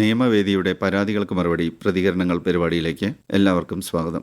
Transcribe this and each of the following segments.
നിയമവേദിയുടെ പരാതികൾക്ക് മറുപടി പ്രതികരണങ്ങൾ പരിപാടിയിലേക്ക് എല്ലാവർക്കും സ്വാഗതം.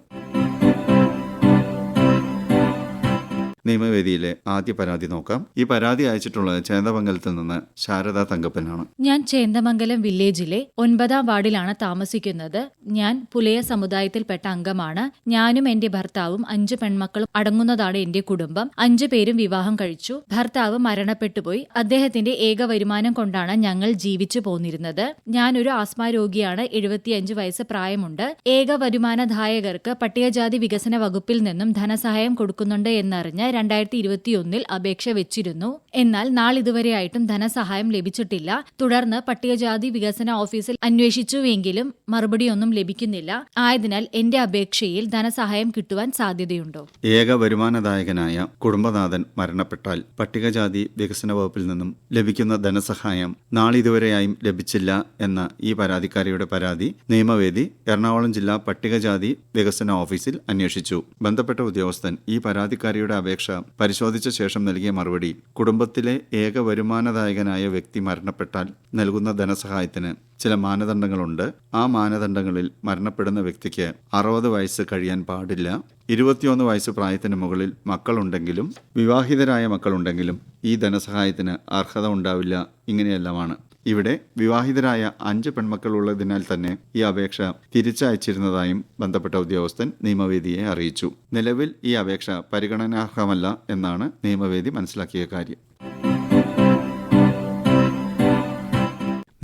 നിയമവേദിയിലെ ആദ്യ പരാതി നോക്കാം. ഈ പരാതി അയച്ചിട്ടുള്ളത് ചേന്ദമംഗലത്തിൽ നിന്ന് ശാരദ തങ്കപ്പനാണ്. ഞാൻ ചേന്ദമംഗലം വില്ലേജിലെ ഒൻപതാം വാർഡിലാണ് താമസിക്കുന്നത്. ഞാൻ പുലയ സമുദായത്തിൽപ്പെട്ട അംഗമാണ്. ഞാനും എന്റെ ഭർത്താവും അഞ്ച് പെൺമക്കളും അടങ്ങുന്നതാണ് എന്റെ കുടുംബം. അഞ്ചു പേരും വിവാഹം കഴിച്ചു. ഭർത്താവ് മരണപ്പെട്ടുപോയി. അദ്ദേഹത്തിന്റെ ഏക വരുമാനം കൊണ്ടാണ് ഞങ്ങൾ ജീവിച്ചു പോന്നിരുന്നത്. ഞാനൊരു ആസ്മ രോഗിയാണ്. എഴുപത്തിയഞ്ച് വയസ്സ് പ്രായമുണ്ട്. ഏക വരുമാനദായകർക്ക് പട്ടികജാതി വികസന വകുപ്പിൽ നിന്നും ധനസഹായം കൊടുക്കുന്നുണ്ട് എന്നറിഞ്ഞ് രണ്ടായിരത്തി ഇരുപത്തിയൊന്നിൽ അപേക്ഷ വെച്ചിരുന്നു. എന്നാൽ നാളിതുവരെയായിട്ടും ധനസഹായം ലഭിച്ചിട്ടില്ല. തുടർന്ന് പട്ടികജാതി വികസന ഓഫീസിൽ അന്വേഷിച്ചുവെങ്കിലും മറുപടിയൊന്നും ലഭിക്കുന്നില്ല. ആയതിനാൽ എന്റെ അപേക്ഷയിൽ ധനസഹായം കിട്ടുവാൻ സാധ്യതയുണ്ടോ? ഏക വരുമാനദായകനായ കുടുംബനാഥൻ മരണപ്പെട്ടാൽ പട്ടികജാതി വികസന വകുപ്പിൽ നിന്നും ലഭിക്കുന്ന ധനസഹായം നാളിതുവരെയായും ലഭിച്ചില്ല എന്ന ഈ പരാതിക്കാരിയുടെ പരാതി നിയമവേദി എറണാകുളം ജില്ലാ പട്ടികജാതി വികസന ഓഫീസിൽ അന്വേഷിച്ചു. ബന്ധപ്പെട്ട ഉദ്യോഗസ്ഥൻ ഈ പരാതിക്കാരിയുടെ അപേക്ഷ പരിശോധിച്ച ശേഷം നൽകിയ മറുപടി കുടുംബത്തിലെ ഏക വരുമാനദായകനായ വ്യക്തി മരണപ്പെട്ടാൽ നൽകുന്ന ധനസഹായത്തിന് ചില മാനദണ്ഡങ്ങളുണ്ട്. ആ മാനദണ്ഡങ്ങളിൽ മരണപ്പെടുന്ന വ്യക്തിക്ക് അറുപത് വയസ്സ് കഴിയാൻ പാടില്ല. ഇരുപത്തിയൊന്ന് വയസ്സ് പ്രായത്തിന് മുകളിൽ മക്കളുണ്ടെങ്കിലും വിവാഹിതരായ മക്കളുണ്ടെങ്കിലും ഈ ധനസഹായത്തിന് അർഹത ഉണ്ടാവില്ല. ഇങ്ങനെയെല്ലാമാണ്. ഇവിടെ വിവാഹിതരായ അഞ്ച് പെൺമക്കൾ ഉള്ളതിനാൽ തന്നെ ഈ അപേക്ഷ തിരിച്ചയച്ചിരുന്നതായും ബന്ധപ്പെട്ട ഉദ്യോഗസ്ഥൻ നിയമവേദിയെ അറിയിച്ചു. നിലവിൽ ഈ അപേക്ഷ പരിഗണനാർഹമല്ല എന്നാണ് നിയമവേദി മനസ്സിലാക്കിയ കാര്യം.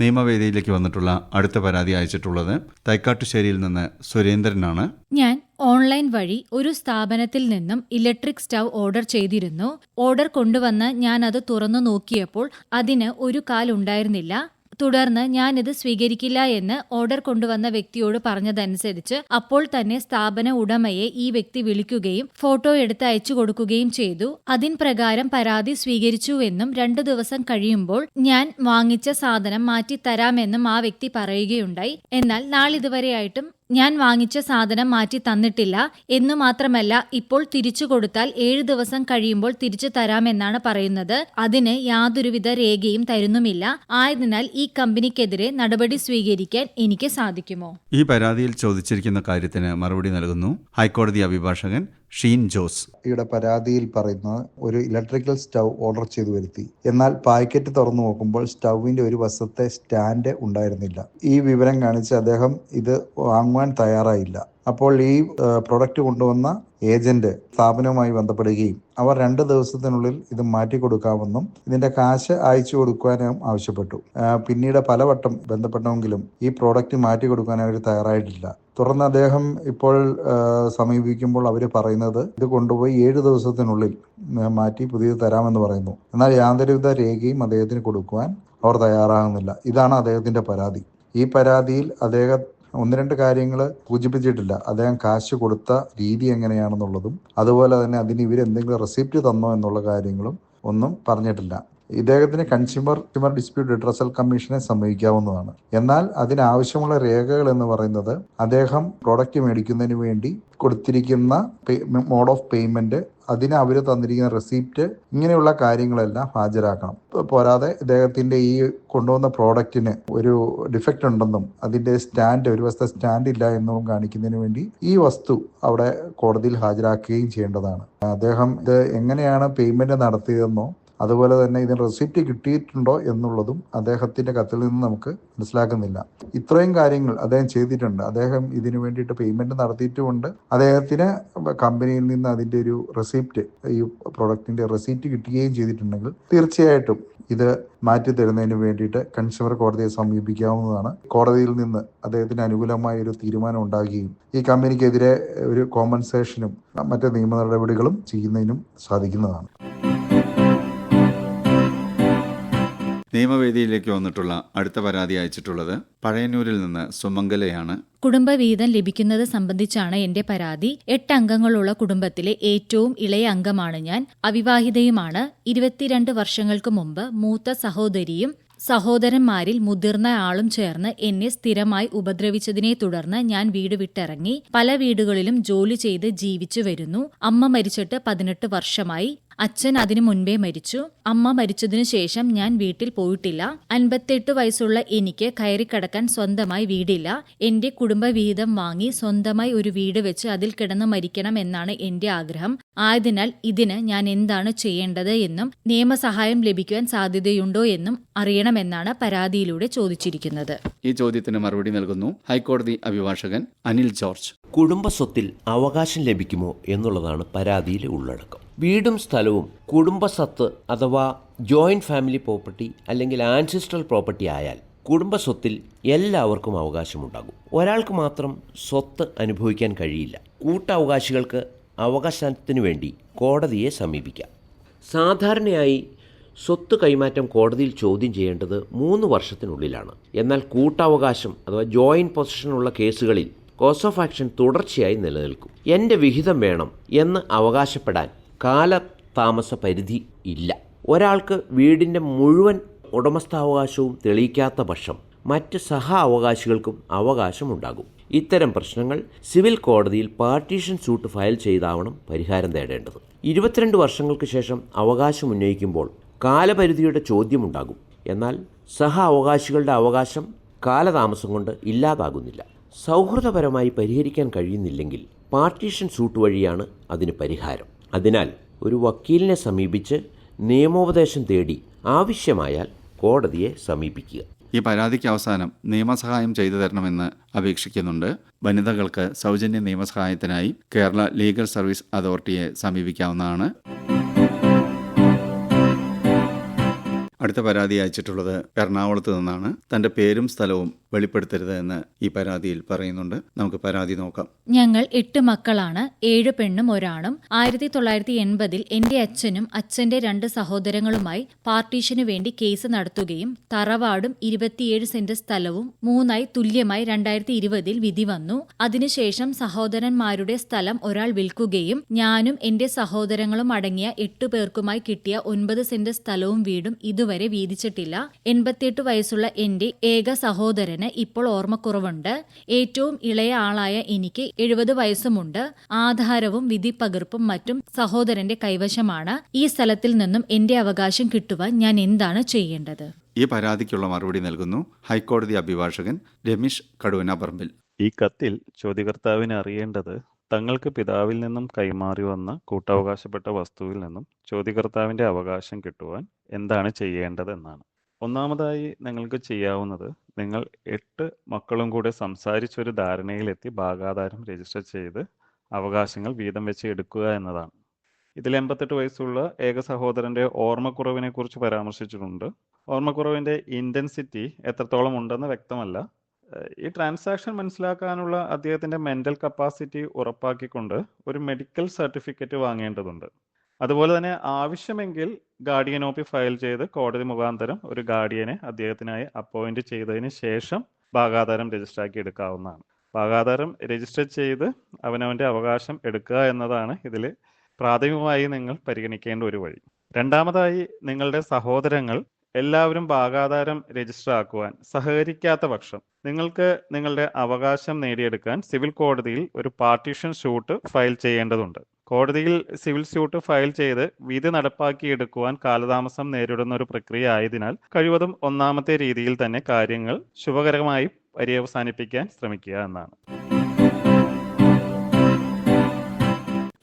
നിയമവേദിയിലേക്ക് വന്നിട്ടുള്ള അടുത്ത പരാതി അയച്ചിട്ടുള്ളത് തൈക്കാട്ടുശ്ശേരിയിൽ നിന്ന് സുരേന്ദ്രനാണ്. ഞാൻ ഓൺലൈൻ വഴി ഒരു സ്ഥാപനത്തിൽ നിന്നും ഇലക്ട്രിക് സ്റ്റൗ ഓർഡർ ചെയ്തിരുന്നു. ഓർഡർ കൊണ്ടുവന്ന് ഞാൻ അത് തുറന്നു നോക്കിയപ്പോൾ അതിന് ഒരു കാൽ ഉണ്ടായിരുന്നില്ല. തുടർന്ന് ഞാനിത് സ്വീകരിക്കില്ല എന്ന് ഓർഡർ കൊണ്ടുവന്ന വ്യക്തിയോട് പറഞ്ഞതനുസരിച്ച് അപ്പോൾ തന്നെ സ്ഥാപന ഉടമയെ ഈ വ്യക്തി വിളിക്കുകയും ഫോട്ടോ എടുത്ത് അയച്ചു കൊടുക്കുകയും ചെയ്തു. അതിൻ പ്രകാരം പരാതി സ്വീകരിച്ചുവെന്നും രണ്ടു ദിവസം കഴിയുമ്പോൾ ഞാൻ വാങ്ങിച്ച സാധനം മാറ്റി തരാമെന്നും ആ വ്യക്തി പറയുകയുണ്ടായി. എന്നാൽ നാളിതുവരെയായിട്ടും ഞാൻ വാങ്ങിച്ച സാധനം മാറ്റി തന്നിട്ടില്ല എന്നു മാത്രമല്ല ഇപ്പോൾ തിരിച്ചു കൊടുത്താൽ ഏഴ് ദിവസം കഴിയുമ്പോൾ തിരിച്ചു തരാമെന്നാണ് പറയുന്നത്. അതിന് യാതൊരുവിധ രേഖയും തരുന്നുമില്ല. ആയതിനാൽ ഈ കമ്പനിക്കെതിരെ നടപടി സ്വീകരിക്കാൻ എനിക്ക് സാധിക്കുമോ? ഈ പരാതിയിൽ ചോദിച്ചിരിക്കുന്ന കാര്യത്തിന് മറുപടി നൽകുന്നു ഹൈക്കോടതി അഭിഭാഷകൻ ഷീൻ ജോസ്. ഇവിടെ പരാതിയിൽ പറയുന്നത് ഒരു ഇലക്ട്രിക്കൽ സ്റ്റൗ ഓർഡർ ചെയ്തു വരുത്തി. എന്നാൽ പാക്കറ്റ് തുറന്നു നോക്കുമ്പോൾ സ്റ്റൗവിന്റെ ഒരു വശത്തെ സ്റ്റാൻഡ് ഉണ്ടായിരുന്നില്ല. ഈ വിവരം കാണിച്ച് അദ്ദേഹം ഇത് വാങ്ങുവാൻ തയ്യാറായില്ല. അപ്പോൾ ഈ പ്രൊഡക്റ്റ് കൊണ്ടുവന്ന ഏജന്റ് സ്ഥാപനവുമായി ബന്ധപ്പെടുകയും അവർ രണ്ട് ദിവസത്തിനുള്ളിൽ ഇത് മാറ്റി കൊടുക്കാമെന്നും ഇതിന്റെ കാശ് അയച്ചു കൊടുക്കാനും ആവശ്യപ്പെട്ടു. പിന്നീട് പലവട്ടം ബന്ധപ്പെട്ടെങ്കിലും ഈ പ്രോഡക്റ്റ് മാറ്റി കൊടുക്കാൻ അവർ തയ്യാറായിട്ടില്ല. തുടർന്ന് അദ്ദേഹം ഇപ്പോൾ സമീപിക്കുമ്പോൾ അവർ പറയുന്നത് ഇത് കൊണ്ടുപോയി ഏഴ് ദിവസത്തിനുള്ളിൽ മാറ്റി പുതിയത് തരാമെന്ന് പറയുന്നു. എന്നാൽ യാതൊരുവിധ രേഖയും അദ്ദേഹത്തിന് കൊടുക്കുവാൻ അവർ തയ്യാറാകുന്നില്ല. ഇതാണ് അദ്ദേഹത്തിന്റെ പരാതി. ഈ പരാതിയിൽ അദ്ദേഹം ഒന്ന് രണ്ട് കാര്യങ്ങൾ സൂചിപ്പിച്ചിട്ടില്ല. അദ്ദേഹം കാശ് കൊടുത്ത രീതി എങ്ങനെയാണെന്നുള്ളതും അതുപോലെ തന്നെ അതിന് ഇവരെന്തെങ്കിലും റെസിപ്റ്റ് തന്നോ എന്നുള്ള കാര്യങ്ങളും ഒന്നും പറഞ്ഞിട്ടില്ല. ഇദ്ദേഹത്തിന് കൺസ്യൂമർ കൺസ്യൂമർ ഡിസ്പ്യൂട്ട് റിഡ്രസൽ കമ്മീഷനെ സമീപിക്കാവുന്നതാണ്. എന്നാൽ അതിനാവശ്യമുള്ള രേഖകൾ എന്ന് പറയുന്നത് അദ്ദേഹം പ്രോഡക്റ്റ് മേടിക്കുന്നതിന് വേണ്ടി കൊടുത്തിരിക്കുന്ന മോഡ് ഓഫ് പേയ്മെന്റ് അതിന് അവർ തന്നിരിക്കുന്ന റെസിപ്റ്റ് ഇങ്ങനെയുള്ള കാര്യങ്ങളെല്ലാം ഹാജരാക്കണം. പോരാതെ ഇദ്ദേഹത്തിന്റെ ഈ കൊണ്ടുവന്ന പ്രോഡക്റ്റിന് ഒരു ഡിഫക്റ്റ് ഉണ്ടെന്നും അതിന്റെ സ്റ്റാൻഡ് ഒരു വസ്തു സ്റ്റാൻഡ് ഇല്ല എന്നും കാണിക്കുന്നതിന് വേണ്ടി ഈ വസ്തു അവിടെ കോടതിയിൽ ഹാജരാക്കുകയും ചെയ്യേണ്ടതാണ്. അദ്ദേഹം ഇത് എങ്ങനെയാണ് പേയ്മെന്റ് നടത്തിയതെന്നോ അതുപോലെ തന്നെ ഇതിന് റെസിപ്റ്റ് കിട്ടിയിട്ടുണ്ടോ എന്നുള്ളതും അദ്ദേഹത്തിന്റെ കത്തിൽ നിന്ന് നമുക്ക് മനസ്സിലാക്കുന്നില്ല. ഇത്രയും കാര്യങ്ങൾ അദ്ദേഹം ചെയ്തിട്ടുണ്ട്. അദ്ദേഹം ഇതിനു വേണ്ടിയിട്ട് പേയ്മെന്റ് നടത്തിയിട്ടുമുണ്ട്. അദ്ദേഹത്തിന് കമ്പനിയിൽ നിന്ന് അതിന്റെ ഒരു റെസിപ്റ്റ് ഈ പ്രൊഡക്റ്റിന്റെ റെസിപ്റ്റ് കിട്ടുകയും ചെയ്തിട്ടുണ്ടെങ്കിൽ തീർച്ചയായിട്ടും ഇത് മാറ്റി തരുന്നതിന് വേണ്ടിയിട്ട് കൺസ്യൂമർ കോടതിയെ സമീപിക്കാവുന്നതാണ്. കോടതിയിൽ നിന്ന് അദ്ദേഹത്തിന് അനുകൂലമായ ഒരു തീരുമാനം ഉണ്ടാകുകയും ഈ കമ്പനിക്കെതിരെ ഒരു കോമ്പൻസേഷനും മറ്റ് നിയമ നടപടികളും ചെയ്യുന്നതിനും സാധിക്കുന്നതാണ്. നിയമവേദിയിലേക്ക് വന്നിട്ടുള്ള അടുത്ത പരാതി അയച്ചിട്ടുള്ളത് പഴയന്നൂരിൽ നിന്ന് സുമംഗലയാണ്. കുടുംബവീതം ലഭിക്കുന്നത് സംബന്ധിച്ചാണ് എന്റെ പരാതി. എട്ട് അംഗങ്ങളുള്ള കുടുംബത്തിലെ ഏറ്റവും ഇളയ അംഗമാണ് ഞാൻ. അവിവാഹിതയുമാണ്. ഇരുപത്തിരണ്ട് വർഷങ്ങൾക്ക് മുമ്പ് മൂത്ത സഹോദരിയും സഹോദരന്മാരിൽ മുതിർന്ന ആളും ചേർന്ന് എന്നെ സ്ഥിരമായി ഉപദ്രവിച്ചതിനെ തുടർന്ന് ഞാൻ വീട് വിട്ടിറങ്ങി. പല വീടുകളിലും ജോലി ചെയ്ത് ജീവിച്ചു വരുന്നു. അമ്മ മരിച്ചിട്ട് പതിനെട്ട് വർഷമായി. അച്ഛൻ അതിനു മുൻപേ മരിച്ചു. അമ്മ മരിച്ചതിനു ശേഷം ഞാൻ വീട്ടിൽ പോയിട്ടില്ല. അൻപത്തെട്ട് വയസ്സുള്ള എനിക്ക് കയറിക്കടക്കാൻ സ്വന്തമായി വീടില്ല. എന്റെ കുടുംബ വിഹിതം വാങ്ങി സ്വന്തമായി ഒരു വീട് വെച്ച് അതിൽ കിടന്ന് മരിക്കണം എന്നാണ് എന്റെ ആഗ്രഹം. ആയതിനാൽ ഇതിന് ഞാൻ എന്താണ് ചെയ്യേണ്ടത് എന്നും നിയമസഹായം ലഭിക്കുവാൻ സാധ്യതയുണ്ടോ എന്നും അറിയണമെന്നാണ് പരാതിയിലൂടെ ചോദിച്ചിരിക്കുന്നത്. ഈ ചോദ്യത്തിന് മറുപടി നൽകുന്നു ഹൈക്കോടതി അഭിഭാഷകൻ അനിൽ ജോർജ്. കുടുംബസ്വത്തിൽ അവകാശം ലഭിക്കുമോ എന്നുള്ളതാണ് പരാതിയിലെ ഉള്ളടക്കം. വീടും സ്ഥലവും കുടുംബസ്വത്ത് അഥവാ ജോയിന്റ് ഫാമിലി പ്രോപ്പർട്ടി അല്ലെങ്കിൽ ആൻസിസ്ട്രൽ പ്രോപ്പർട്ടി ആയാൽ കുടുംബസ്വത്തിൽ എല്ലാവർക്കും അവകാശമുണ്ടാകും. ഒരാൾക്ക് മാത്രം സ്വത്ത് അനുഭവിക്കാൻ കഴിയില്ല. കൂട്ടവകാശികൾക്ക് അവകാശത്തിന് വേണ്ടി കോടതിയെ സമീപിക്കാം. സാധാരണയായി സ്വത്ത് കൈമാറ്റം കോടതിയിൽ ചോദ്യം ചെയ്യേണ്ടത് മൂന്ന് വർഷത്തിനുള്ളിലാണ്. എന്നാൽ കൂട്ടവകാശം അഥവാ ജോയിന്റ് പൊസിഷനുള്ള കേസുകളിൽ കോസ് ഓഫ് ആക്ഷൻ തുടർച്ചയായി നിലനിൽക്കും. എന്റെ വിഹിതം വേണം എന്ന് അവകാശപ്പെടാൻ കാലതാമസ പരിധി ഇല്ല. ഒരാൾക്ക് വീടിന്റെ മുഴുവൻ ഉടമസ്ഥാവകാശവും തെളിയിക്കാത്ത പക്ഷം മറ്റ് സഹ അവകാശികൾക്കും അവകാശമുണ്ടാകും. ഇത്തരം പ്രശ്നങ്ങൾ സിവിൽ കോടതിയിൽ പാർട്ടീഷൻ സ്യൂട്ട് ഫയൽ ചെയ്താവണം പരിഹാരം തേടേണ്ടത്. ഇരുപത്തിരണ്ട് വർഷങ്ങൾക്ക് ശേഷം അവകാശം ഉന്നയിക്കുമ്പോൾ കാലപരിധിയുടെ ചോദ്യമുണ്ടാകും. എന്നാൽ സഹ അവകാശികളുടെ അവകാശം കാലതാമസം കൊണ്ട് ഇല്ലാതാകുന്നില്ല. സൗഹൃദപരമായി പരിഹരിക്കാൻ കഴിയുന്നില്ലെങ്കിൽ പാർട്ടീഷൻ സ്യൂട്ട് വഴിയാണ് അതിന് പരിഹാരം. അതിനാൽ ഒരു വക്കീലിനെ സമീപിച്ച് നിയമോപദേശം തേടി ആവശ്യമായാൽ കോടതിയെ സമീപിക്കുക. ഈ പരാതിക്ക് അവസാനം നിയമസഹായം ചെയ്തു തരണമെന്ന് അപേക്ഷിക്കുന്നുണ്ട്. വനിതകൾക്ക് സൗജന്യ നിയമസഹായത്തിനായി കേരള ലീഗൽ സർവീസ് അതോറിറ്റിയെ സമീപിക്കാവുന്നതാണ്. അടുത്ത പരാതി അയച്ചിട്ടുള്ളത് എറണാകുളത്ത് നിന്നാണ്. തന്റെ പേരും സ്ഥലവും വെളിപ്പെടുത്തരുത് എന്ന് ഈ പരാതിയിൽ പറയുന്നുണ്ട്. നമുക്ക് പരാതി നോക്കാം. ഞങ്ങൾ എട്ട് മക്കളാണ്. ഏഴ് പെണ്ണും ഒരാണും. ആയിരത്തി തൊള്ളായിരത്തി എൺപതിൽ എന്റെ അച്ഛനും അച്ഛന്റെ രണ്ട് സഹോദരങ്ങളുമായി പാർട്ടീഷനു വേണ്ടി കേസ് നടത്തുകയും തറവാടും ഇരുപത്തിയേഴ് സെന്റ് സ്ഥലവും മൂന്നായി തുല്യമായി രണ്ടായിരത്തി ഇരുപതിൽ വിധി വന്നു. അതിനുശേഷം സഹോദരന്മാരുടെ സ്ഥലം ഒരാൾ വിൽക്കുകയും ഞാനും എന്റെ സഹോദരങ്ങളും അടങ്ങിയ എട്ടു പേർക്കുമായി കിട്ടിയ ഒൻപത് സെന്റ് സ്ഥലവും വീടും ഇതുവരെ വീതിച്ചിട്ടില്ല. എൺപത്തിയെട്ട് വയസ്സുള്ള എന്റെ ഏക സഹോദരന് ഇപ്പോൾ ഓർമ്മക്കുറവുണ്ട്. ഏറ്റവും ഇളയ ആളായ എനിക്ക് എഴുപത് വയസ്സുമുണ്ട്. ആധാരവും വിധിപ്പകർപ്പും മറ്റും സഹോദരന്റെ കൈവശമാണ്. ഈ സ്ഥലത്തിൽ നിന്നും എന്റെ അവകാശം കിട്ടുവാൻ ഞാൻ എന്താണ് ചെയ്യേണ്ടത്? ഈ പരാതിക്കുള്ള മറുപടി നൽകുന്നു ഹൈക്കോടതി അഭിഭാഷകൻ രമേശ് കടുവന പറമ്പിൽ ഈ കത്തിൽ ചോദ്യകർത്താവിന് അറിയേണ്ടത് തങ്ങൾക്ക് പിതാവിൽ നിന്നും കൈമാറി വന്ന കൂട്ടവകാശപ്പെട്ട വസ്തുവിൽ നിന്നും ചോദ്യകർത്താവിന്റെ അവകാശം കിട്ടുവാൻ എന്താണ് ചെയ്യേണ്ടതെന്നാണ്. ഒന്നാമതായി നിങ്ങൾക്ക് ചെയ്യാവുന്നത് നിങ്ങൾ എട്ട് മക്കളും കൂടെ സംസാരിച്ചൊരു ധാരണയിലെത്തി ഭാഗാധാരം രജിസ്റ്റർ ചെയ്ത് അവകാശങ്ങൾ വീതം വെച്ച് എടുക്കുക എന്നതാണ്. ഇതിൽ എൺപത്തെട്ട് വയസ്സുള്ള ഏക സഹോദരന്റെ ഓർമ്മക്കുറവിനെക്കുറിച്ച് പരാമർശിച്ചിട്ടുണ്ട്. ഓർമ്മക്കുറവിന്റെ ഇന്റൻസിറ്റി എത്രത്തോളം ഉണ്ടെന്ന് വ്യക്തമല്ല. ഈ ട്രാൻസാക്ഷൻ മനസ്സിലാക്കാനുള്ള അദ്ദേഹത്തിന്റെ മെന്റൽ കപ്പാസിറ്റി ഉറപ്പാക്കിക്കൊണ്ട് ഒരു മെഡിക്കൽ സർട്ടിഫിക്കറ്റ് വാങ്ങേണ്ടതുണ്ട്. അതുപോലെ തന്നെ ആവശ്യമെങ്കിൽ ഗാർഡിയൻ ഓപ്പി ഫയൽ ചെയ്ത് കോടതി മുഖാന്തരം ഒരു ഗാർഡിയനെ അദ്ദേഹത്തിനായി അപ്പോയിന്റ് ചെയ്തതിന് ശേഷം ഭാഗാധാരം രജിസ്റ്റർ ആക്കി എടുക്കാവുന്നതാണ്. ഭാഗാധാരം രജിസ്റ്റർ ചെയ്ത് അവനവന്റെ അവകാശം എടുക്കുക എന്നതാണ് ഇതിൽ പ്രാഥമികമായി നിങ്ങൾ പരിഗണിക്കേണ്ട ഒരു വഴി. രണ്ടാമതായി നിങ്ങളുടെ സഹോദരങ്ങൾ എല്ലാവരും ഭാഗാധാരം രജിസ്റ്റർ ആക്കുവാൻ സഹകരിക്കാത്ത പക്ഷം നിങ്ങൾക്ക് നിങ്ങളുടെ അവകാശം നേടിയെടുക്കാൻ സിവിൽ കോടതിയിൽ ഒരു പാർട്ടീഷൻ ഷൂട്ട് ഫയൽ ചെയ്യേണ്ടതുണ്ട്. കോടതിയിൽ സിവിൽ സ്യൂട്ട് ഫയൽ ചെയ്ത് വിധി നടപ്പാക്കിയെടുക്കുവാൻ കാലതാമസം നേരിടുന്ന ഒരു പ്രക്രിയ ആയതിനാൽ കഴിവതും ഒന്നാമത്തെ രീതിയിൽ തന്നെ കാര്യങ്ങൾ ശുഭകരമായി പര്യവസാനിപ്പിക്കാൻ ശ്രമിക്കുക എന്നാണ്.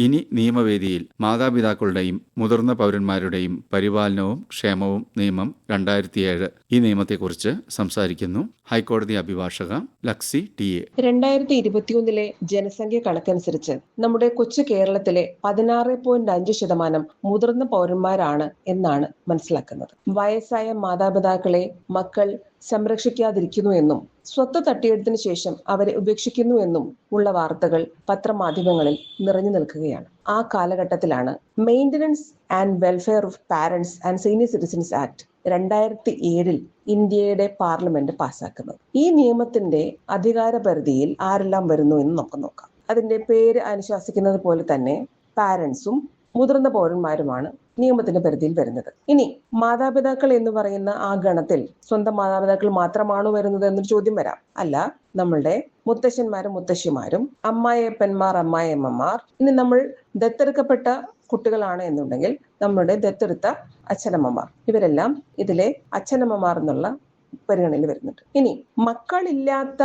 ഇനി നിയമവേദിയിൽ മാതാപിതാക്കളുടെയും മുതിർന്ന പൗരന്മാരുടെയും പരിപാലനവും ക്ഷേമവും നിയമം രണ്ടായിരത്തിയേഴ് ഈ നിയമത്തെക്കുറിച്ച് സംസാരിക്കുന്നു. ഹൈക്കോടതി അഭിഭാഷക ലക്സി ടി എ. രണ്ടായിരത്തി ഇരുപത്തിയൊന്നിലെ ജനസംഖ്യ കണക്കനുസരിച്ച് നമ്മുടെ കൊച്ചു കേരളത്തിലെ പതിനാറ് പോയിന്റ് അഞ്ച് ശതമാനം മുതിർന്ന പൗരന്മാരാണ് എന്നാണ് മനസ്സിലാക്കുന്നത്. വയസ്സായ മാതാപിതാക്കളെ മക്കൾ സംരക്ഷിക്കാതിരിക്കുന്നു എന്നും സ്വത്ത് തട്ടിയെടുത്തതിനു ശേഷം അവരെ ഉപേക്ഷിക്കുന്നു എന്നും ഉള്ള വാർത്തകൾ പത്രമാധ്യമങ്ങളിൽ നിറഞ്ഞു നിൽക്കുകയാണ്. ആ കാലഘട്ടത്തിലാണ് maintenance and welfare of parents and senior citizens act രണ്ടായിരത്തി ഏഴിൽ ഇന്ത്യയുടെ പാർലമെന്റ് പാസാക്കുന്നത് ഈ നിയമത്തിന്റെ അധികാര പരിധിയിൽ ആരെല്ലാം വരുന്നു എന്ന് നമുക്ക് നോക്കാം. അതിന്റെ പേര് അനുശാസിക്കുന്നത് പോലെ തന്നെ പാരന്റ്സും മുതിർന്ന പൗരന്മാരുമാണ് നിയമത്തിന്റെ പരിധിയിൽ വരുന്നത്. ഇനി മാതാപിതാക്കൾ എന്ന് പറയുന്ന ആ ഗണത്തിൽ സ്വന്തം മാതാപിതാക്കൾ മാത്രമാണോ വരുന്നത് എന്നൊരു ചോദ്യം വരാം. അല്ല നമ്മളുടെ മുത്തശ്ശന്മാരും മുത്തശ്ശിമാരും അമ്മായിയപ്പന്മാർ അമ്മായിയമ്മമാർ ഇനി നമ്മൾ ദത്തെടുക്കപ്പെട്ട കുട്ടികളാണ് എന്നുണ്ടെങ്കിൽ നമ്മുടെ ദത്തെടുത്ത അച്ഛനമ്മമാർ. ഇവരെല്ലാം ഇതിലെ അച്ഛനമ്മമാർ എന്നുള്ള പരിഗണനയിൽ വരുന്നുണ്ട്. ഇനി മക്കളില്ലാത്ത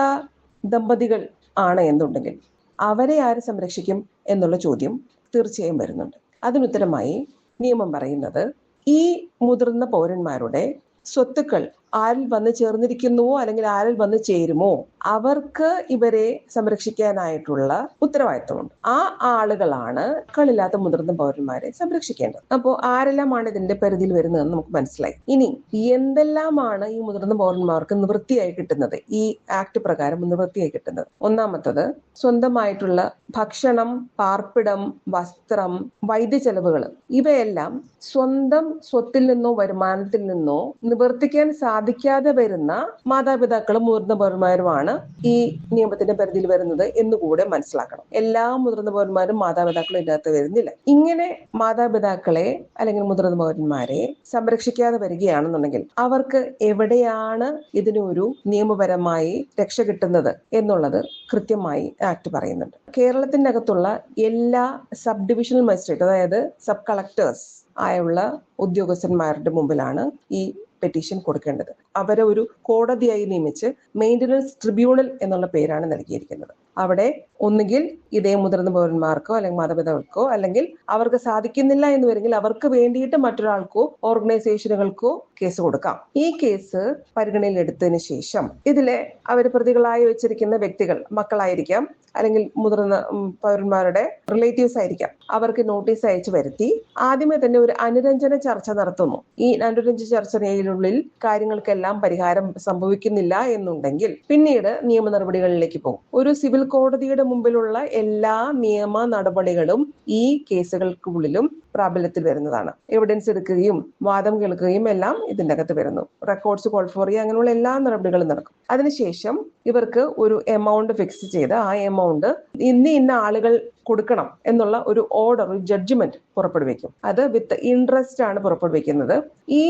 ദമ്പതികൾ ആണ് എന്നുണ്ടെങ്കിൽ അവരെ ആര് സംരക്ഷിക്കും എന്നുള്ള ചോദ്യം തീർച്ചയായും വരുന്നുണ്ട്. അതിനുത്തരമായി നിയമം പറയുന്നത് ഈ മുതിർന്ന പൗരന്മാരുടെ സ്വത്തുക്കൾ ആരിൽ വന്ന് ചേർന്നിരിക്കുന്നുവോ അല്ലെങ്കിൽ ആരിൽ വന്ന് ചേരുമോ? അവർക്ക് ഇവരെ സംരക്ഷിക്കാനായിട്ടുള്ള ഉത്തരവാദിത്വമുണ്ട്. ആ ആളുകളാണ് കളില്ലാത്ത മുതിർന്ന പൗരന്മാരെ സംരക്ഷിക്കേണ്ടത്. അപ്പോൾ ആരെല്ലാമാണ് ഇതിന്റെ പരിധിയിൽ വരുന്നതെന്ന് നമുക്ക് മനസ്സിലായി. ഇനി എന്തെല്ലാമാണ് ഈ മുതിർന്ന പൗരന്മാർക്ക് നിവൃത്തിയായി കിട്ടുന്നത്? ഈ ആക്ട് പ്രകാരം നിവൃത്തിയായി കിട്ടുന്നത്. ഒന്നാമത്തത് സ്വന്തമായിട്ടുള്ള ഭക്ഷണം പാർപ്പിടം വസ്ത്രം വൈദ്യ ചെലവുകൾ ഇവയെല്ലാം സ്വന്തം സ്വത്തിൽ നിന്നോ വരുമാനത്തിൽ നിന്നോ നിവർത്തിക്കാൻ സാധിക്കാതെ വരുന്ന മാതാപിതാക്കളും മുതിർന്ന പൗരന്മാരുമാണ് ഈ നിയമത്തിന്റെ പരിധിയിൽ വരുന്നത് എന്നുകൂടെ മനസ്സിലാക്കണം. എല്ലാ മുതിർന്ന പൗരന്മാരും മാതാപിതാക്കളും ഇതിനകത്ത് വരുന്നില്ല. ഇങ്ങനെ മാതാപിതാക്കളെ അല്ലെങ്കിൽ മുതിർന്ന പൗരന്മാരെ സംരക്ഷിക്കാതെ വരികയാണെന്നുണ്ടെങ്കിൽ അവർക്ക് എവിടെയാണ് ഇതിനൊരു നിയമപരമായി രക്ഷ കിട്ടുന്നത് എന്നുള്ളത് കൃത്യമായി ആക്ട് പറയുന്നുണ്ട്. കേരളത്തിനകത്തുള്ള എല്ലാ സബ് ഡിവിഷണൽ മജിസ്ട്രേറ്റ് അതായത് സബ് കളക്ടേഴ്സ് ആയുള്ള ഉദ്യോഗസ്ഥന്മാരുടെ മുമ്പിലാണ് ഈ പെറ്റീഷൻ കൊടുക്കേണ്ടത്. അവരെ ഒരു കോടതിയായി നിയമിച്ച് മെയിന്റനൻസ് ട്രിബ്യൂണൽ എന്നുള്ള പേരാണ് നൽകിയിരിക്കുന്നത്. അവിടെ ഒന്നുകിൽ ഇതേ മുതിർന്ന പൗരന്മാർക്കോ അല്ലെങ്കിൽ മാതാപിതാക്കൾക്കോ അല്ലെങ്കിൽ അവർക്ക് സാധിക്കുന്നില്ല എന്ന് വരെങ്കിൽ അവർക്ക് വേണ്ടിയിട്ട് മറ്റൊരാൾക്കോ ഓർഗനൈസേഷനുകൾക്കോ കേസ് കൊടുക്കാം. ഈ കേസ് പരിഗണനയിൽ എടുത്തതിന് ശേഷം ഇതിലെ അവർ പ്രതികളായി വെച്ചിരിക്കുന്ന വ്യക്തികൾ മക്കളായിരിക്കാം അല്ലെങ്കിൽ മുതിർന്ന പൗരന്മാരുടെ റിലേറ്റീവ്സ് ആയിരിക്കാം. അവർക്ക് നോട്ടീസ് അയച്ചു വരുത്തി. ആദ്യമേ തന്നെ ഒരു അനുരഞ്ജന ചർച്ച നടത്തുന്നു. ഈ അനുരഞ്ജന ചർച്ചയിലുള്ളിൽ കാര്യങ്ങൾക്കെല്ലാം പരിഹാരം സംഭവിക്കുന്നില്ല എന്നുണ്ടെങ്കിൽ പിന്നീട് നിയമ നടപടികളിലേക്ക് പോകും. ഒരു സിവിൽ കോടതിയുടെ മുമ്പിലുള്ള എല്ലാ നിയമ നടപടികളും ഈ കേസുകൾക്കുള്ളിലും പ്രാബല്യത്തിൽ വരുന്നതാണ്. എവിഡൻസ് എടുക്കുകയും വാദം കേൾക്കുകയും എല്ലാം ഇതിന്റെ അകത്ത് വരുന്നു. റെക്കോർഡ്സ് കോൾ ഫോർ ചെയ്യുക അങ്ങനെയുള്ള എല്ലാ നടപടികളും നടക്കും. അതിനുശേഷം ഇവർക്ക് ഒരു എമൗണ്ട് ഫിക്സ് ചെയ്ത് ആ എമൗണ്ട് ഇന്ന ഇന്ന ആളുകൾ കൊടുക്കണം എന്നുള്ള ഒരു ഓർഡർ ഒരു ജഡ്ജ്മെന്റ് പുറപ്പെടുവിക്കും. അത് വിത്ത് ഇൻട്രസ്റ്റ് ആണ് പുറപ്പെടുവിക്കുന്നത്. ഈ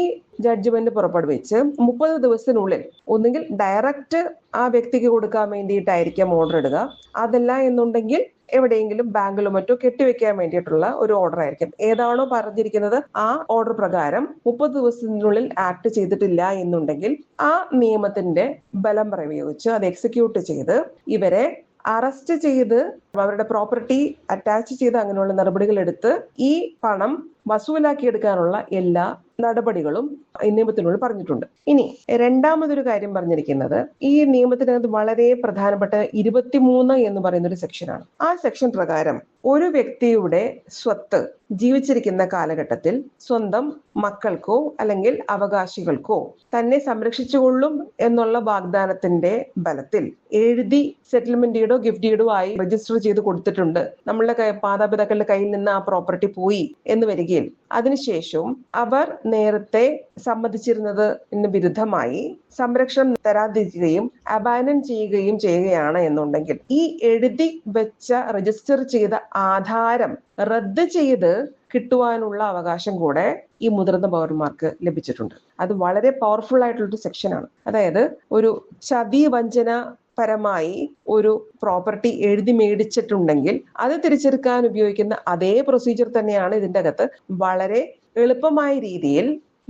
ജഡ്ജ്മെന്റ് പുറപ്പെടുവിച്ച് മുപ്പത് ദിവസത്തിനുള്ളിൽ ഒന്നുകിൽ ഡയറക്റ്റ് ആ വ്യക്തിക്ക് കൊടുക്കാൻ വേണ്ടിയിട്ടായിരിക്കാം ഓർഡർ ഇടുക. അതല്ല എന്നുണ്ടെങ്കിൽ എവിടെയെങ്കിലും ബാങ്കിലോ മറ്റോ കെട്ടിവെക്കാൻ വേണ്ടിയിട്ടുള്ള ഒരു ഓർഡർ ആയിരിക്കും. ഏതാണോ പറഞ്ഞിരിക്കുന്നത് ആ ഓർഡർ പ്രകാരം മുപ്പത് ദിവസത്തിനുള്ളിൽ ആക്ട് ചെയ്തിട്ടില്ല എന്നുണ്ടെങ്കിൽ ആ നിയമത്തിന്റെ ബലം പ്രയോഗിച്ച് അത് എക്സിക്യൂട്ട് ചെയ്ത് ഇവരെ അറസ്റ്റ് ചെയ്ത് അവരുടെ പ്രോപ്പർട്ടി അറ്റാച്ച് ചെയ്ത് അങ്ങനെയുള്ള നടപടികൾ എടുത്ത് ഈ പണം വസൂലാക്കിയെടുക്കാനുള്ള എല്ലാ നടപടികളും ഈ നിയമത്തിനുള്ളിൽ പറഞ്ഞിട്ടുണ്ട്. ഇനി രണ്ടാമതൊരു കാര്യം പറഞ്ഞിരിക്കുന്നത് ഈ നിയമത്തിനകത്ത് വളരെ പ്രധാനപ്പെട്ട ഇരുപത്തിമൂന്ന് എന്ന് പറയുന്ന ഒരു സെക്ഷനാണ്. ആ സെക്ഷൻ പ്രകാരം ഒരു വ്യക്തിയുടെ സ്വത്ത് ജീവിച്ചിരിക്കുന്ന കാലഘട്ടത്തിൽ സ്വന്തം മക്കൾക്കോ അല്ലെങ്കിൽ അവകാശികൾക്കോ തന്നെ സംരക്ഷിച്ചുകൊള്ളും എന്നുള്ള വാഗ്ദാനത്തിന്റെ ബലത്തിൽ എഴുതി സെറ്റിൽമെന്റ് ഡീഡോ ഗിഫ്റ്റ് ആയി രജിസ്റ്റർ ചെയ്ത് കൊടുത്തിട്ടുണ്ട്. നമ്മളുടെ മാതാപിതാക്കളുടെ കയ്യിൽ നിന്ന് ആ പ്രോപ്പർട്ടി പോയി എന്ന് വരികയിൽ. അതിനുശേഷവും അവർ നേരത്തെ സമ്മതിച്ചിരുന്നത് വിരുദ്ധമായി. സംരക്ഷണം തരാതിരിക്കുകയും അബാനൻ ചെയ്യുകയും ചെയ്യുകയാണ് എന്നുണ്ടെങ്കിൽ. ഈ എഴുതി വെച്ച രജിസ്റ്റർ ചെയ്ത ആധാരം റദ്ദ് ചെയ്ത് കിട്ടുവാനുള്ള അവകാശം കൂടെ ഈ മുതിർന്ന പൗരന്മാർക്ക് ലഭിച്ചിട്ടുണ്ട്. അത് വളരെ പവർഫുൾ ആയിട്ടുള്ള ഒരു സെക്ഷനാണ് അതായത് ഒരു ചതി വഞ്ചന പരമായി ഒരു പ്രോപ്പർട്ടി എഴുതി മേടിച്ചിട്ടുണ്ടെങ്കിൽ അത് തിരിച്ചെടുക്കാൻ ഉപയോഗിക്കുന്ന അതേ പ്രൊസീജിയർ തന്നെയാണ് ഇതിന്റെ അകത്ത് വളരെ എളുപ്പമായ രീതിയിൽ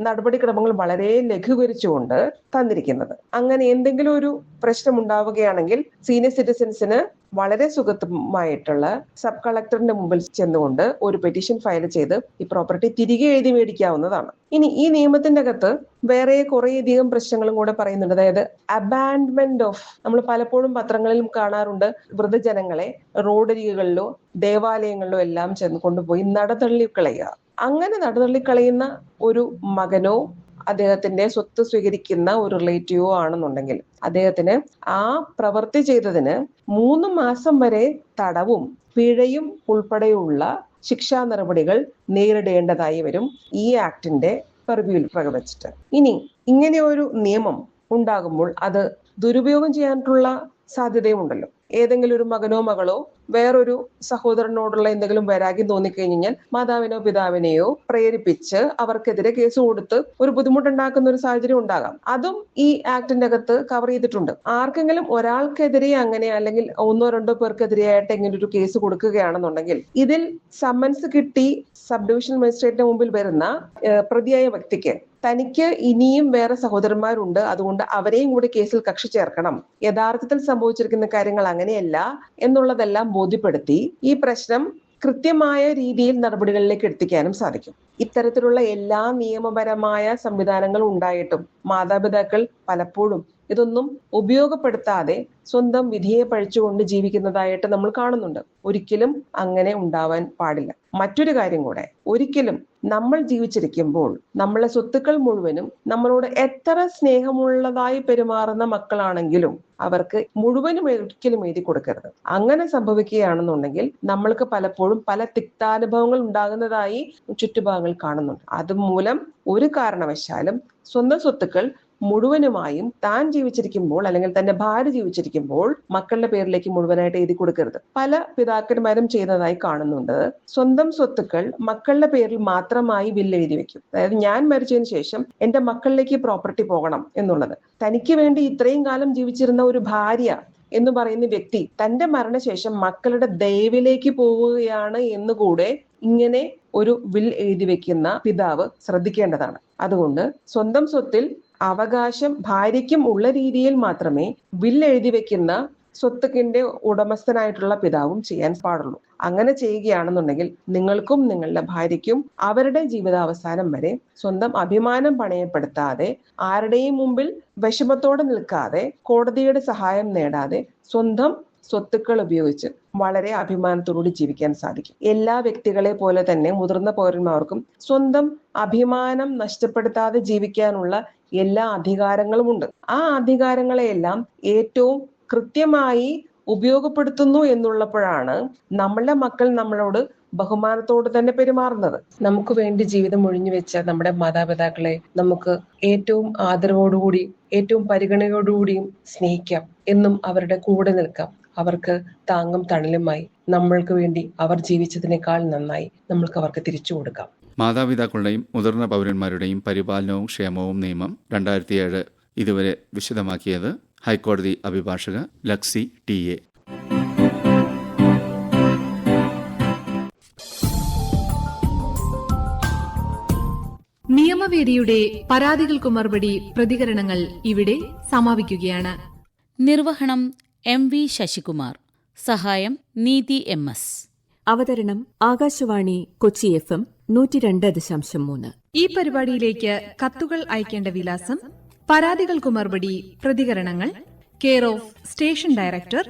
നടപടിക്രമങ്ങൾ വളരെ ലഘൂകരിച്ചുകൊണ്ട് തന്നിരിക്കുന്നത്. അങ്ങനെ എന്തെങ്കിലും ഒരു പ്രശ്നം ഉണ്ടാവുകയാണെങ്കിൽ സീനിയർ സിറ്റിസൻസിന് വളരെ സുഖമായിട്ടുള്ള സബ് കളക്ടറിന്റെ മുമ്പിൽ ചെന്നുകൊണ്ട് ഒരു പെറ്റീഷൻ ഫയൽ ചെയ്ത് ഈ പ്രോപ്പർട്ടി തിരികെ എഴുതി മേടിക്കാവുന്നതാണ്. ഇനി ഈ നിയമത്തിന്റെ അകത്ത് വേറെ കുറേയധികം പ്രശ്നങ്ങളും കൂടെ പറയുന്നുണ്ട്. അതായത് അബാൻഡ്മെന്റ് ഓഫ് നമ്മൾ പലപ്പോഴും പത്രങ്ങളിലും കാണാറുണ്ട് വൃദ്ധജനങ്ങളെ റോഡരികളിലോ ദേവാലയങ്ങളിലോ എല്ലാം ചെന്ന് കൊണ്ടുപോയി നടതള്ളി കളയുക. അങ്ങനെ നടതള്ളിക്കളയുന്ന ഒരു മകനോ അദ്ദേഹത്തിന്റെ സ്വത്ത് സ്വീകരിക്കുന്ന ഒരു റിലേറ്റീവോ ആണെന്നുണ്ടെങ്കിൽ അദ്ദേഹത്തിന് ആ പ്രവൃത്തി ചെയ്തതിന് മൂന്ന് മാസം വരെ തടവും പിഴയും ഉൾപ്പെടെയുള്ള ശിക്ഷാ നടപടികൾ നേരിടേണ്ടതായി വരും ഈ ആക്ടിന്റെ പെർവ്യൂൽ പ്രകടിച്ചിട്ട് ഇനി ഇങ്ങനെ ഒരു നിയമം ഉണ്ടാകുമ്പോൾ അത് ദുരുപയോഗം ചെയ്യാനുള്ള സാധ്യതയും ഉണ്ടല്ലോ. ഏതെങ്കിലും ഒരു മകനോ മകളോ വേറൊരു സഹോദരനോടുള്ള എന്തെങ്കിലും വൈരാഗ്യം തോന്നിക്കഴിഞ്ഞാൽ മാതാവിനോ പിതാവിനെയോ പ്രേരിപ്പിച്ച് അവർക്കെതിരെ കേസ് കൊടുത്ത് ഒരു ബുദ്ധിമുട്ടുണ്ടാക്കുന്ന ഒരു സാഹചര്യം ഉണ്ടാകാം. അതും ഈ ആക്ടിന്റെ അകത്ത് കവർ ചെയ്തിട്ടുണ്ട്. ആർക്കെങ്കിലും ഒരാൾക്കെതിരെ അങ്ങനെ അല്ലെങ്കിൽ ഒന്നോ രണ്ടോ പേർക്കെതിരെയായിട്ട് ഇങ്ങനെ ഒരു കേസ് കൊടുക്കുകയാണെന്നുണ്ടെങ്കിൽ ഇതിൽ സമ്മൻസ് കിട്ടി സബ് ഡിവിഷൻ മജിസ്ട്രേറ്റിന്റെ മുമ്പിൽ വരുന്ന പ്രതിയായ വ്യക്തിക്ക് തനിക്ക് ഇനിയും വേറെ സഹോദരന്മാരുണ്ട്. അതുകൊണ്ട് അവരെയും കൂടി കേസിൽ കക്ഷി ചേർക്കണം. യഥാർത്ഥത്തിൽ സംഭവിച്ചിരിക്കുന്ന കാര്യങ്ങൾ അങ്ങനെയല്ല എന്നുള്ളതെല്ലാം ബോധ്യപ്പെടുത്തി ഈ പ്രശ്നം കൃത്യമായ രീതിയിൽ നടപടികളിലേക്ക് എത്തിക്കാനും സാധിക്കും. ഇത്തരത്തിലുള്ള എല്ലാ നിയമപരമായ സംവിധാനങ്ങളും ഉണ്ടായിട്ടും മാതാപിതാക്കൾ പലപ്പോഴും ഇതൊന്നും ഉപയോഗപ്പെടുത്താതെ സ്വന്തം വിധിയെ പഴിച്ചുകൊണ്ട് ജീവിക്കുന്നതായിട്ട് നമ്മൾ കാണുന്നുണ്ട്. ഒരിക്കലും അങ്ങനെ ഉണ്ടാവാൻ പാടില്ല. മറ്റൊരു കാര്യം കൂടെ ഒരിക്കലും നമ്മൾ ജീവിച്ചിരിക്കുമ്പോൾ നമ്മളെ സ്വത്തുക്കൾ മുഴുവനും നമ്മളോട് എത്ര സ്നേഹമുള്ളതായി പെരുമാറുന്ന മക്കളാണെങ്കിലും അവർക്ക് മുഴുവനും ഒരിക്കലും എഴുതി കൊടുക്കരുത്. അങ്ങനെ സംഭവിക്കുകയാണെന്നുണ്ടെങ്കിൽ നമ്മൾക്ക് പലപ്പോഴും പല തിക്താനുഭവങ്ങൾ ഉണ്ടാകുന്നതായി ചുറ്റുഭാഗങ്ങൾ കാണുന്നുണ്ട്. അതുമൂലം ഒരു കാരണവശാലും സ്വന്തം സ്വത്തുക്കൾ മുഴുവനുമായും താൻ ജീവിച്ചിരിക്കുമ്പോൾ അല്ലെങ്കിൽ തന്റെ ഭാര്യ ജീവിച്ചിരിക്കുമ്പോൾ മക്കളുടെ പേരിലേക്ക് മുഴുവനായിട്ട് എഴുതി കൊടുക്കരുത്. പല പിതാക്കന്മാരും ചെയ്യുന്നതായി കാണുന്നുണ്ട്. സ്വന്തം സ്വത്തുക്കൾ മക്കളുടെ പേരിൽ മാത്രമായി ബില്ല് എഴുതി വെക്കും. അതായത് ഞാൻ മരിച്ചതിന് ശേഷം എന്റെ മക്കളിലേക്ക് പ്രോപ്പർട്ടി പോകണം എന്നുള്ളത്. തനിക്ക് വേണ്ടി ഇത്രയും കാലം ജീവിച്ചിരുന്ന ഒരു ഭാര്യ എന്ന് പറയുന്ന വ്യക്തി തന്റെ മരണശേഷം മക്കളുടെ ദയവിലേക്ക് പോവുകയാണ് എന്നുകൂടെ ഇങ്ങനെ ഒരു വിൽ എഴുതി വെക്കുന്ന പിതാവ് ശ്രദ്ധിക്കേണ്ടതാണ്. അതുകൊണ്ട് സ്വന്തം സ്വത്തിൽ അവകാശം ഭാര്യയ്ക്കും ഉള്ള രീതിയിൽ മാത്രമേ ബില്ലെഴുതി വെക്കുന്ന സ്വത്തുക്കിന്റെ ഉടമസ്ഥനായിട്ടുള്ള പിതാവും ചെയ്യാൻ പാടുള്ളൂ. അങ്ങനെ ചെയ്യുകയാണെന്നുണ്ടെങ്കിൽ നിങ്ങൾക്കും നിങ്ങളുടെ ഭാര്യയ്ക്കും അവരുടെ ജീവിതാവസാനം വരെ സ്വന്തം അഭിമാനം പണയപ്പെടുത്താതെ ആരുടെയും മുമ്പിൽ വിഷമത്തോടെ നിൽക്കാതെ കോടതിയുടെ സഹായം നേടാതെ സ്വന്തം സ്വത്തുക്കൾ ഉപയോഗിച്ച് വളരെ അഭിമാനത്തോടുകൂടി ജീവിക്കാൻ സാധിക്കും. എല്ലാ വ്യക്തികളെ പോലെ തന്നെ മുതിർന്ന പൗരന്മാർക്കും സ്വന്തം അഭിമാനം നഷ്ടപ്പെടുത്താതെ ജീവിക്കാനുള്ള എല്ലാ അധികാരങ്ങളും ഉണ്ട് ആ അധികാരങ്ങളെയെല്ലാം ഏറ്റവും കൃത്യമായി ഉപയോഗപ്പെടുത്തുന്നു എന്നുള്ളപ്പോഴാണ് നമ്മളുടെ മക്കൾ നമ്മളോട് ബഹുമാനത്തോട് തന്നെ പെരുമാറുന്നത്. നമുക്ക് വേണ്ടി ജീവിതം ഒഴിഞ്ഞു വെച്ച നമ്മുടെ മാതാപിതാക്കളെ നമുക്ക് ഏറ്റവും ആദരവോടുകൂടി ഏറ്റവും പരിഗണനയോടുകൂടിയും സ്നേഹിക്കാം എന്നും അവരുടെ കൂടെ നിൽക്കാം. അവർക്ക് താങ്ങും തണലുമായി നമ്മൾക്ക് വേണ്ടി അവർ ജീവിച്ചതിനേക്കാൾ നന്നായി നമ്മൾക്ക് അവർക്ക് തിരിച്ചു കൊടുക്കാം. മാതാപിതാക്കളുടെയും മുതിർന്ന പൗരന്മാരുടെയും പരിപാലനവും ക്ഷേമവും നിയമം രണ്ടായിരത്തിയേഴ് ഇതുവരെ വിശദമാക്കിയത് ഹൈക്കോടതി അഭിഭാഷക ലക്സി ടി എ. നിയമവേദിയുടെ പരാതികൾക്ക് മറുപടി പ്രതികരണങ്ങൾ ഇവിടെ സമാപിക്കുകയാണ്. നിർവഹണം എം വി ശശികുമാർ. സഹായം നീതി എം എസ്. അവതരണം ആകാശവാണി കൊച്ചി എഫ് എം നൂറ്റി രണ്ട് ദശാംശം മൂന്ന്. ഈ പരിപാടിയിലേക്ക് കത്തുകൾ അയക്കേണ്ട വിലാസം പരാതികൾക്കു മറുപടി പ്രതികരണങ്ങൾ care of station director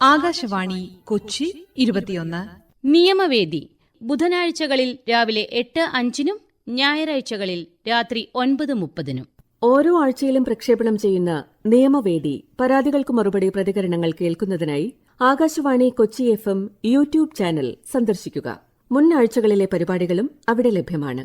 Akashvani Kochi ഇരുപത്തിയൊന്ന്. നിയമവേദി ബുധനാഴ്ചകളിൽ രാവിലെ എട്ട് അഞ്ചിനും ഞായറാഴ്ചകളിൽ രാത്രി ഒൻപത് മുപ്പതിനും. ഓരോ ആഴ്ചയിലും പ്രക്ഷേപണം ചെയ്യുന്ന നിയമവേദി പരാതികൾക്ക് മറുപടി പ്രതികരണങ്ങൾ കേൾക്കുന്നതിനായി Akashvani Kochi F M YouTube channel സന്ദർശിക്കുക. മുൻ ആഴ്ചകളിലെ പരിപാടികളും അവിടെ ലഭ്യമാണ്.